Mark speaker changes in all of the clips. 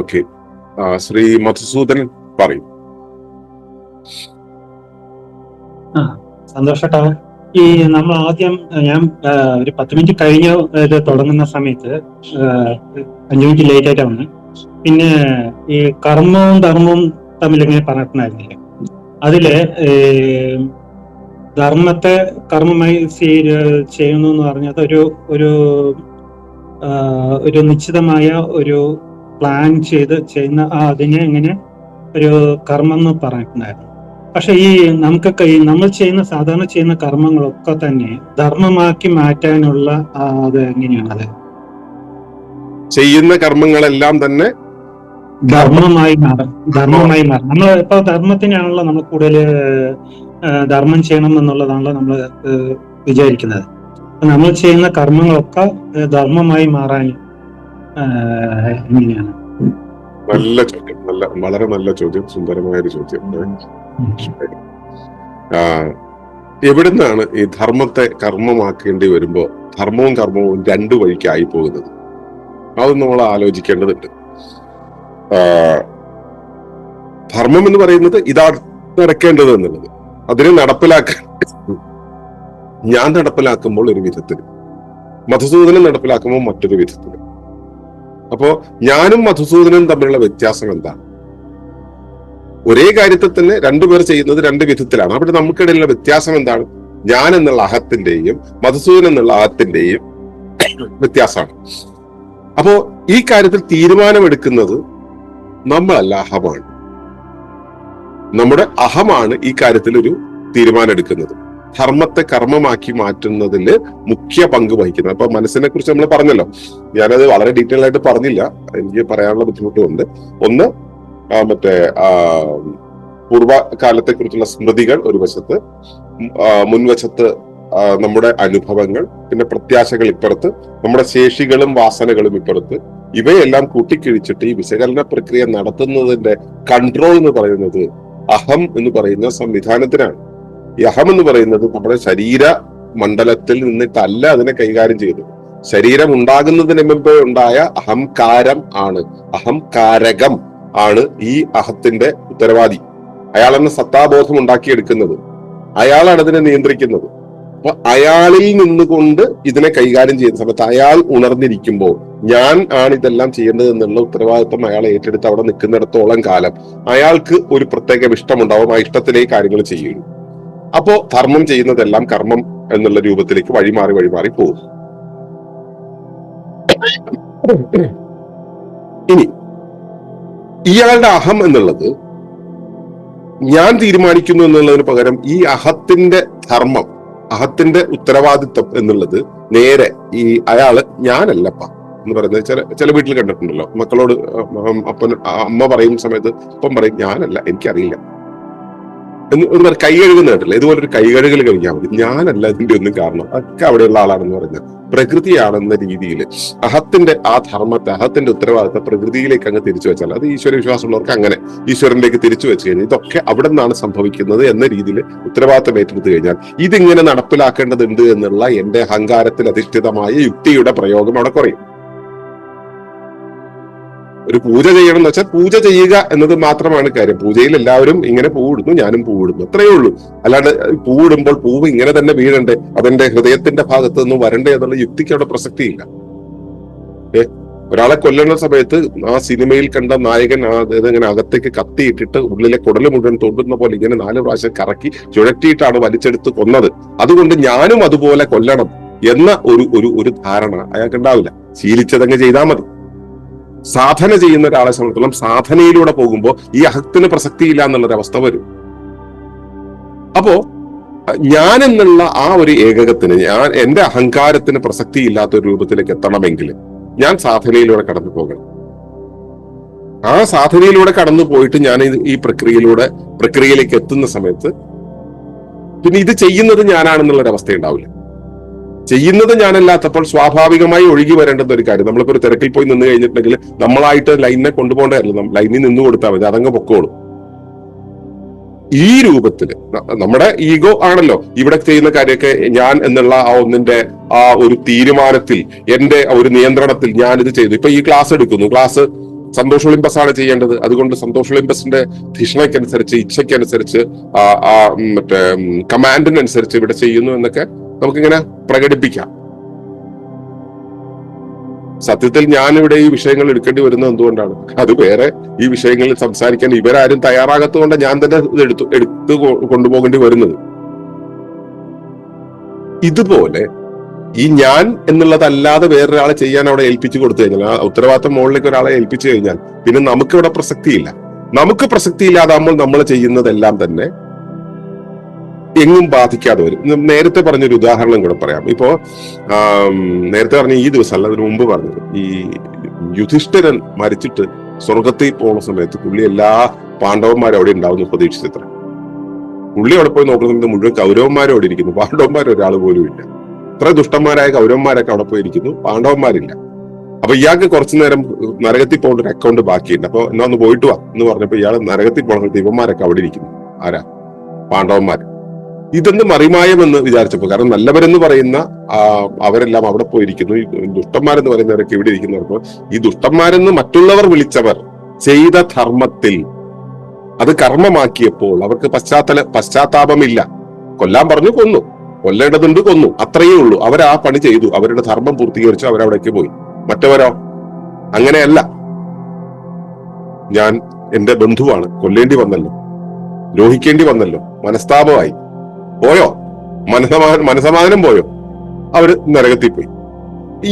Speaker 1: Okay Shri Madhusoodanan പറയും.
Speaker 2: സന്തോഷട്ടാ. ഈ നമ്മൾ ആദ്യം ഞാൻ ഒരു പത്ത് മിനിറ്റ് കഴിഞ്ഞ തുടങ്ങുന്ന സമയത്ത് അഞ്ചു മിനിറ്റ് ലേറ്റ് ആയിട്ടാ വന്ന് പിന്നെ ഈ കർമ്മവും ധർമ്മവും തമ്മിൽ ഇങ്ങനെ പറഞ്ഞിട്ടുണ്ടായിരുന്നില്ല? അതിൽ ധർമ്മത്തെ കർമ്മമായി ചെയ്യുന്നു എന്ന് പറഞ്ഞത് ഒരു ഒരു ഒരു നിശ്ചിതമായ ഒരു പ്ലാൻ ചെയ്ത് ചെയ്യുന്ന ആ അതിനെ ഇങ്ങനെ ഒരു കർമ്മം എന്ന് പറഞ്ഞിട്ടുണ്ടായിരുന്നു. പക്ഷെ ഈ നമുക്കൊക്കെ ഈ നമ്മൾ ചെയ്യുന്ന സാധാരണ ചെയ്യുന്ന കർമ്മങ്ങളൊക്കെ തന്നെ ധർമ്മമാക്കി മാറ്റാനുള്ള അത് എങ്ങനെയാണത്
Speaker 1: ചെയ്യുന്ന കർമ്മങ്ങളെല്ലാം തന്നെ
Speaker 2: ധർമ്മമായി മാറും ധർമ്മമായി മാറും നമ്മൾ ഇപ്പൊ ധർമ്മത്തിനാണല്ലോ നമ്മൾ കൂടുതൽ ധർമ്മം ചെയ്യണം എന്നുള്ളതാണല്ലോ നമ്മൾ വിചാരിക്കുന്നത്. നമ്മൾ ചെയ്യുന്ന കർമ്മങ്ങളൊക്കെ ധർമ്മമായി മാറാൻ എങ്ങനെയാണ്?
Speaker 1: നല്ല ചോദ്യം. നല്ല വളരെ നല്ല ചോദ്യം. സുന്ദരമായ ഒരു ചോദ്യം എവിടുന്നാണ് ഈ ധർമ്മത്തെ കർമ്മമാക്കേണ്ടി വരുമ്പോ ധർമ്മവും കർമ്മവും രണ്ടു വഴിക്കായി പോകുന്നത്? അത് നമ്മൾ ആലോചിക്കേണ്ടതുണ്ട്. ധർമ്മം എന്ന് പറയുന്നത് ഇതാണ് നടക്കേണ്ടത് എന്നുള്ളത്. അതിനെ നടപ്പിലാക്കാൻ ഞാൻ നടപ്പിലാക്കുമ്പോൾ ഒരു വിധത്തിൽ മധുസൂദനം നടപ്പിലാക്കുമ്പോൾ മറ്റൊരു വിധത്തിൽ അപ്പോ ഞാനും മധുസൂദനും തമ്മിലുള്ള വ്യത്യാസം എന്താണ് ഒരേ കാര്യത്തിൽ തന്നെ രണ്ടുപേർ ചെയ്യുന്നത് രണ്ട് വിധത്തിലാണ്. അവിടെ നമുക്കിടയിലുള്ള വ്യത്യാസം എന്താണ്? ഞാൻ എന്നുള്ള അഹത്തിന്റെയും മധുസൂദൻ എന്നുള്ള അഹത്തിന്റെയും വ്യത്യാസമാണ്. അപ്പോ ഈ കാര്യത്തിൽ തീരുമാനമെടുക്കുന്നത് നമ്മളല്ല അഹമാണ്. നമ്മുടെ അഹമാണ് ഈ കാര്യത്തിൽ ഒരു തീരുമാനം എടുക്കുന്നത് ധർമ്മത്തെ കർമ്മമാക്കി മാറ്റുന്നതിൽ മുഖ്യ പങ്ക് വഹിക്കുന്നത്. അപ്പൊ മനസ്സിനെ കുറിച്ച് നമ്മൾ പറഞ്ഞല്ലോ. ഞാനത് വളരെ ഡീറ്റെയിൽ ആയിട്ട് പറഞ്ഞില്ല. എനിക്ക് പറയാനുള്ള ബുദ്ധിമുട്ടുമുണ്ട് ഒന്ന് മറ്റേ പൂർവകാലത്തെ കുറിച്ചുള്ള സ്മൃതികൾ ഒരു വശത്ത് മുൻവശത്ത് നമ്മുടെ അനുഭവങ്ങൾ പിന്നെ പ്രത്യാശകൾ ഇപ്പുറത്ത് നമ്മുടെ ശേഷികളും വാസനകളും ഇപ്പുറത്ത്. ഇവയെല്ലാം കൂട്ടിക്കിഴിച്ചിട്ട് ഈ വിശകലന പ്രക്രിയ നടത്തുന്നതിന്റെ കൺട്രോൾ എന്ന് പറയുന്നത് അഹം എന്ന് പറയുന്ന സംവിധാനത്തിനാണ്. ഈ അഹം എന്ന് പറയുന്നത് നമ്മുടെ ശരീര മണ്ഡലത്തിൽ നിന്നിട്ടല്ല അതിനെ കൈകാര്യം ചെയ്യുന്നത് ശരീരം ഉണ്ടാകുന്നതിന് മുമ്പേ ഉണ്ടായ അഹംകാരം ആണ്. അഹംകാരകം ആണ് ഈ അഹത്തിന്റെ ഉത്തരവാദി. അയാളാണ് സത്താബോധം ഉണ്ടാക്കിയെടുക്കുന്നത്. അയാളാണ് അതിനെ നിയന്ത്രിക്കുന്നത്. അപ്പൊ അയാളിൽ നിന്നുകൊണ്ട് ഇതിനെ കൈകാര്യം ചെയ്യുന്ന സമയത്ത് അയാൾ ഉണർന്നിരിക്കുമ്പോൾ ഞാൻ ആണ് ഇതെല്ലാം ചെയ്യേണ്ടത് എന്നുള്ള ഉത്തരവാദിത്വം അയാൾ ഏറ്റെടുത്ത് അവിടെ നിൽക്കുന്നിടത്തോളം കാലം അയാൾക്ക് ഒരു പ്രത്യേക ഇഷ്ടമുണ്ടാവും ആ ഇഷ്ടത്തിലേക്ക് കാര്യങ്ങൾ ചെയ്യുള്ളൂ അപ്പോ ധർമ്മം ചെയ്യുന്നതെല്ലാം കർമ്മം എന്നുള്ള രൂപത്തിലേക്ക് വഴിമാറി വഴിമാറി പോകും. ഇനി ഇയാളുടെ അഹം എന്നുള്ളത് ഞാൻ തീരുമാനിക്കുന്നു എന്നുള്ളതിന് പകരം ഈ അഹത്തിന്റെ ധർമ്മം അഹത്തിന്റെ ഉത്തരവാദിത്വം എന്നുള്ളത് നേരെ ഈ അയാൾ ഞാനല്ലപ്പ എന്ന് പറയുന്നത് ചില ചില വീട്ടിൽ കണ്ടിട്ടുണ്ടല്ലോ. മക്കളോട് അപ്പൻ അമ്മ പറയും സമയത്ത് അപ്പം പറയും ഞാനല്ല എനിക്കറിയില്ല. എന്ന് ഒരു കൈ കേട്ടില്ല ഇതുപോലെ ഒരു കൈ കഴുകൽ കഴിഞ്ഞാൽ മതി. ഞാനല്ല ഇതിന്റെ ഒന്നും കാരണം. ഒക്കെ അവിടെയുള്ള ആളാണെന്ന് പറയുന്നത് പ്രകൃതിയാണെന്ന രീതിയിൽ അഹത്തിന്റെ ആ ധർമ്മത്തെ അഹത്തിന്റെ ഉത്തരവാദിത്തം പ്രകൃതിയിലേക്ക് അങ്ങ് തിരിച്ചു വെച്ചാൽ അത് ഈശ്വര വിശ്വാസമുള്ളവർക്ക് അങ്ങനെ ഈശ്വരനിലേക്ക് തിരിച്ചു വെച്ച് കഴിഞ്ഞാൽ ഇതൊക്കെ അവിടെ നിന്നാണ് സംഭവിക്കുന്നത് എന്ന രീതിയിൽ ഉത്തരവാദിത്തം ഏറ്റെടുത്തു കഴിഞ്ഞാൽ ഇതിങ്ങനെ നടപ്പിലാക്കേണ്ടതുണ്ട് എന്നുള്ള എന്റെ അഹങ്കാരത്തിൽ അധിഷ്ഠിതമായ യുക്തിയുടെ പ്രയോഗം അവിടെ കുറയും. ഒരു പൂജ ചെയ്യണം എന്ന് വെച്ചാൽ പൂജ ചെയ്യുക എന്നത് മാത്രമാണ് കാര്യം. പൂജയിൽ എല്ലാവരും ഇങ്ങനെ പൂവിടുന്നു ഞാനും പൂവിടുന്നു. അത്രയേ ഉള്ളൂ. അല്ലാണ്ട് പൂവിടുമ്പോൾ പൂവ് ഇങ്ങനെ തന്നെ വീഴണ്ടേ? അതെന്റെ ഹൃദയത്തിന്റെ ഭാഗത്ത് നിന്ന് വരണ്ടേ എന്നുള്ള യുക്തിക്ക് അവിടെ പ്രസക്തിയില്ല. ഏ? ഒരാളെ കൊല്ലുന്ന സമയത്ത് ആ സിനിമയിൽ കണ്ട നായകൻ അതായത് ഇങ്ങനെ അകത്തേക്ക് കത്തിയിട്ടിട്ട് ഉള്ളിലെ കുടൽ മുഴുവൻ തൊണ്ടുന്ന പോലെ ഇങ്ങനെ നാല് പ്രാവശ്യം കറക്കി ചുഴറ്റിയിട്ടാണ് വലിച്ചെടുത്ത് കൊന്നത്. അതുകൊണ്ട് ഞാനും അതുപോലെ കൊല്ലണം എന്ന ഒരു ഒരു ധാരണ അയാൾക്ക് ഉണ്ടാവില്ല ശീലിച്ചതങ്ങ് ചെയ്താൽ മതി. സാധന ചെയ്യുന്ന ഒരാളെ സംബന്ധിച്ചിടത്തോളം സാധനയിലൂടെ പോകുമ്പോൾ ഈ അഹത്തിന് പ്രസക്തിയില്ല എന്നുള്ളൊരു അവസ്ഥ വരും. അപ്പോ ഞാൻ എന്നുള്ള ആ ഒരു ഏകകത്തിന് ഞാൻ എന്റെ അഹങ്കാരത്തിന് പ്രസക്തി ഇല്ലാത്ത ഒരു രൂപത്തിലേക്ക് എത്തണമെങ്കിൽ ഞാൻ സാധനയിലൂടെ കടന്നു പോകണം. ആ സാധനയിലൂടെ കടന്നു പോയിട്ട് ഞാൻ ഈ പ്രക്രിയയിലൂടെ പ്രക്രിയയിലേക്ക് എത്തുന്ന സമയത്ത് പിന്നെ ഇത് ചെയ്യുന്നത് ഞാനാണെന്നുള്ളൊരു അവസ്ഥ ഉണ്ടാവില്ല. ചെയ്യുന്നത് ഞാനല്ലാത്തപ്പോൾ സ്വാഭാവികമായി ഒഴുകി വരേണ്ടുന്ന ഒരു കാര്യം. നമ്മളിപ്പോ ഒരു തിരക്കിൽ പോയി നിന്ന് കഴിഞ്ഞിട്ടുണ്ടെങ്കിൽ നമ്മളായിട്ട് ലൈനിനെ കൊണ്ടുപോകേണ്ടതല്ല? ലൈനിൽ നിന്ന് കൊടുത്താൽ മതി. അതങ്ങ് പൊക്കോളും. ഈ രൂപത്തിൽ നമ്മുടെ ഈഗോ ആണല്ലോ. ഇവിടെ ചെയ്യുന്ന കാര്യമൊക്കെ ഞാൻ എന്നുള്ള ആ ഒന്നിന്റെ ആ ഒരു തീരുമാനത്തിൽ എന്റെ ഒരു നിയന്ത്രണത്തിൽ ഞാൻ ഇത് ചെയ്തു. ഇപ്പൊ ഈ ക്ലാസ് എടുക്കുന്നു. ക്ലാസ് സന്തോഷ് ഒളിമ്പസ് ആണ് ചെയ്യേണ്ടത്. അതുകൊണ്ട് സന്തോഷ് ഒളിമ്പസിന്റെ ധിഷണയ്ക്കനുസരിച്ച് ഇച്ഛയ്ക്കനുസരിച്ച് ആ മറ്റേ കമാൻഡിനനുസരിച്ച് ഇവിടെ ചെയ്യുന്നു എന്നൊക്കെ നമുക്കിങ്ങനെ പ്രകടിപ്പിക്കാം. സത്യത്തിൽ ഞാൻ ഇവിടെ ഈ വിഷയങ്ങൾ എടുക്കേണ്ടി വരുന്നത് എന്തുകൊണ്ടാണ്? അത് വേറെ ഈ വിഷയങ്ങളിൽ സംസാരിക്കാൻ ഇവരാരും തയ്യാറാകത്തുകൊണ്ട് ഞാൻ തന്നെ ഇത് എടുത്തു എടുത്തു കൊണ്ടുപോകേണ്ടി വരുന്നത്. ഇതുപോലെ ഈ ഞാൻ എന്നുള്ളതല്ലാതെ വേറൊരാളെ ചെയ്യാൻ അവിടെ ഏൽപ്പിച്ചു കൊടുത്തു കഴിഞ്ഞാൽ ആ ഉത്തരവാദിത്തം മുകളിലേക്ക് ഒരാളെ ഏൽപ്പിച്ചു കഴിഞ്ഞാൽ പിന്നെ നമുക്കിവിടെ പ്രസക്തിയില്ല. നമുക്ക് പ്രസക്തി ഇല്ലാതാകുമ്പോൾ നമ്മൾ ചെയ്യുന്നതെല്ലാം തന്നെ എങ്ങും ബാധിക്കാതെ വരും. നേരത്തെ പറഞ്ഞൊരു ഉദാഹരണം കൂടെ പറയാം. ഇപ്പോ നേരത്തെ പറഞ്ഞ ഈ ദിവസം അല്ല അതിനു മുമ്പ് പറഞ്ഞത്. ഈ യുധിഷ്ഠിരൻ മരിച്ചിട്ട് സ്വർഗത്തിൽ പോകുന്ന സമയത്ത് പുള്ളി എല്ലാ പാണ്ഡവന്മാരും അവിടെ ഉണ്ടാവുന്നു പ്രതീക്ഷിച്ചത്ര പുള്ളി അവിടെ പോയി നോക്കുന്ന സമയത്ത് മുഴുവൻ കൗരവന്മാരും അവിടെ ഇരിക്കുന്നു. പാണ്ഡവന്മാർ ഒരാൾ പോലും ഇല്ല. ഇത്ര ദുഷ്ടന്മാരായ കൗരവന്മാരൊക്കെ അവിടെ പോയി ഇരിക്കുന്നു. പാണ്ഡവന്മാരില്ല. അപ്പൊ ഇയാൾക്ക് കുറച്ചു നേരം നരകത്തിൽ പോകേണ്ട ഒരു അക്കൗണ്ട് ബാക്കിയുണ്ട്. അപ്പൊ എന്നാ ഒന്ന് പോയിട്ട് വാ എന്ന് പറഞ്ഞപ്പോ ഇയാൾ നരകത്തിൽ പോകണ ദൈവന്മാരൊക്കെ അവിടെ ഇരിക്കുന്നു. ആരാ? പാണ്ഡവന്മാർ ഇതെന്ത് മറിമായമെന്ന് വിചാരിച്ചപ്പോ കാരണം നല്ലവരെന്ന് പറയുന്ന അവരെല്ലാം അവിടെ പോയിരിക്കുന്നു. ഈ ദുഷ്ടന്മാരെന്ന് പറയുന്നവരൊക്കെ ഇവിടെ ഇരിക്കുന്നവർക്ക് ഈ ദുഷ്ടന്മാരെന്ന് മറ്റുള്ളവർ വിളിച്ചവർ ചെയ്ത ധർമ്മത്തിൽ അത് കർമ്മമാക്കിയപ്പോൾ അവർക്ക് പശ്ചാത്തല പശ്ചാത്താപമില്ല. കൊല്ലാൻ പറഞ്ഞു കൊന്നു. കൊല്ലേണ്ടതുണ്ട് കൊന്നു. അത്രയേ ഉള്ളൂ. അവർ ആ പണി ചെയ്തു. അവരുടെ ധർമ്മം പൂർത്തീകരിച്ചു. അവരവിടേക്ക് പോയി. മറ്റവരോ? അങ്ങനെയല്ല. ഞാൻ എന്റെ ബന്ധുവാണ്. കൊല്ലേണ്ടി വന്നല്ലോ. ദ്രോഹിക്കേണ്ടി വന്നല്ലോ. മനസ്താപമായി. പോയോ? മനസമാ മനസമാധാനം പോയോ? അവർ നരകത്തിൽ പോയി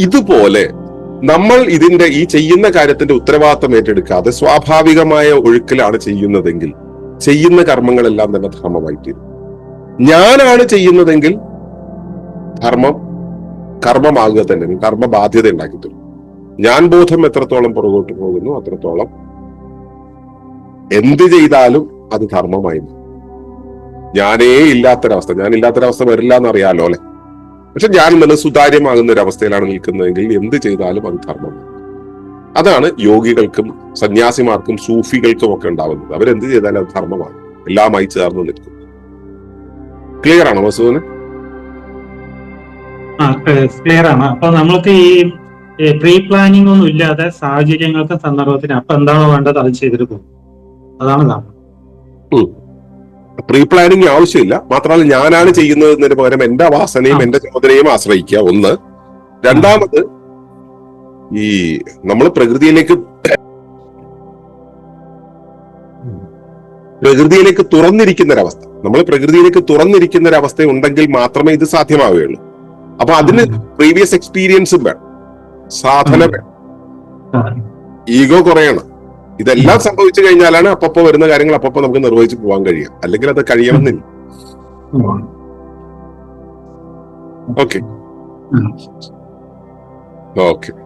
Speaker 1: ഇതുപോലെ നമ്മൾ ഇതിന്റെ ഈ ചെയ്യുന്ന കാര്യത്തിന്റെ ഉത്തരവാദിത്തം ഏറ്റെടുക്കാതെ സ്വാഭാവികമായ ഒഴുക്കിലാണ് ചെയ്യുന്നതെങ്കിൽ ചെയ്യുന്ന കർമ്മങ്ങളെല്ലാം തന്നെ ധർമ്മമായി തീരും ഞാനാണ് ചെയ്യുന്നതെങ്കിൽ ധർമ്മം കർമ്മമാകുക തന്നെ കർമ്മ ബാധ്യത ഉണ്ടാക്കി തരും ഞാൻ ബോധം എത്രത്തോളം പുറകോട്ട് പോകുന്നു അത്രത്തോളം എന്ത് ചെയ്താലും അത് ധർമ്മമായി മാറും. ഞാനേ ഇല്ലാത്തൊരവസ്ഥ. ഞാൻ ഇല്ലാത്തൊരവസ്ഥ വരില്ല എന്നറിയാലോ അല്ലെ? പക്ഷെ ഞാൻ നല്ല സുതാര്യമാകുന്ന ഒരു അവസ്ഥയിലാണ് നിൽക്കുന്നതെങ്കിൽ എന്ത് ചെയ്താലും അത് ധർമ്മം അതാണ് യോഗികൾക്കും സന്യാസിമാർക്കും സൂഫികൾക്കും ഒക്കെ ഉണ്ടാവുന്നത്. അവരെന്ത് ചെയ്താലും അത് ധർമ്മമാണ്. എല്ലാമായി ചേർന്ന് നിൽക്കും. ക്ലിയർ ആണോ
Speaker 2: വസുവിന് ക്ലിയർ ആണ്. അപ്പൊ നമ്മൾക്ക് ഈ പ്രീ പ്ലാനിങ് ഒന്നും ഇല്ലാതെ സാഹചര്യങ്ങൾക്കും സന്ദർഭത്തിന് അപ്പൊ എന്താണോ വേണ്ടത് അത് ചെയ്തിട്ട് പോകും. അതാണ് ധർമ്മം.
Speaker 1: പ്രീ പ്ലാനിങ് ആവശ്യമില്ല. മാത്രമല്ല ഞാനാണ് ചെയ്യുന്നത് എന്നതിന് പകരം എന്റെ വാസനയും. എന്റെ ചുമതലയും ആശ്രയിക്കുക. ഒന്ന്. രണ്ടാമത് ഈ നമ്മൾ പ്രകൃതിയിലേക്ക് പ്രകൃതിയിലേക്ക് തുറന്നിരിക്കുന്ന ഒരവസ്ഥ നമ്മൾ പ്രകൃതിയിലേക്ക് തുറന്നിരിക്കുന്ന ഒരവസ്ഥ ഉണ്ടെങ്കിൽ മാത്രമേ ഇത് സാധ്യമാവുകയുള്ളൂ. അപ്പൊ അതിന് പ്രീവിയസ് എക്സ്പീരിയൻസും വേണം. സാധന വേണം. ഈഗോ കുറയണം. ഇതെല്ലാം സംഭവിച്ചു കഴിഞ്ഞാലാണ് അപ്പപ്പോ വരുന്ന കാര്യങ്ങൾ അപ്പപ്പോ നമുക്ക് നിർവഹിച്ചു പോകാൻ കഴിയുക. അല്ലെങ്കിൽ അത് കഴിയണമെന്നില്ല. ഓക്കെ. ഓക്കെ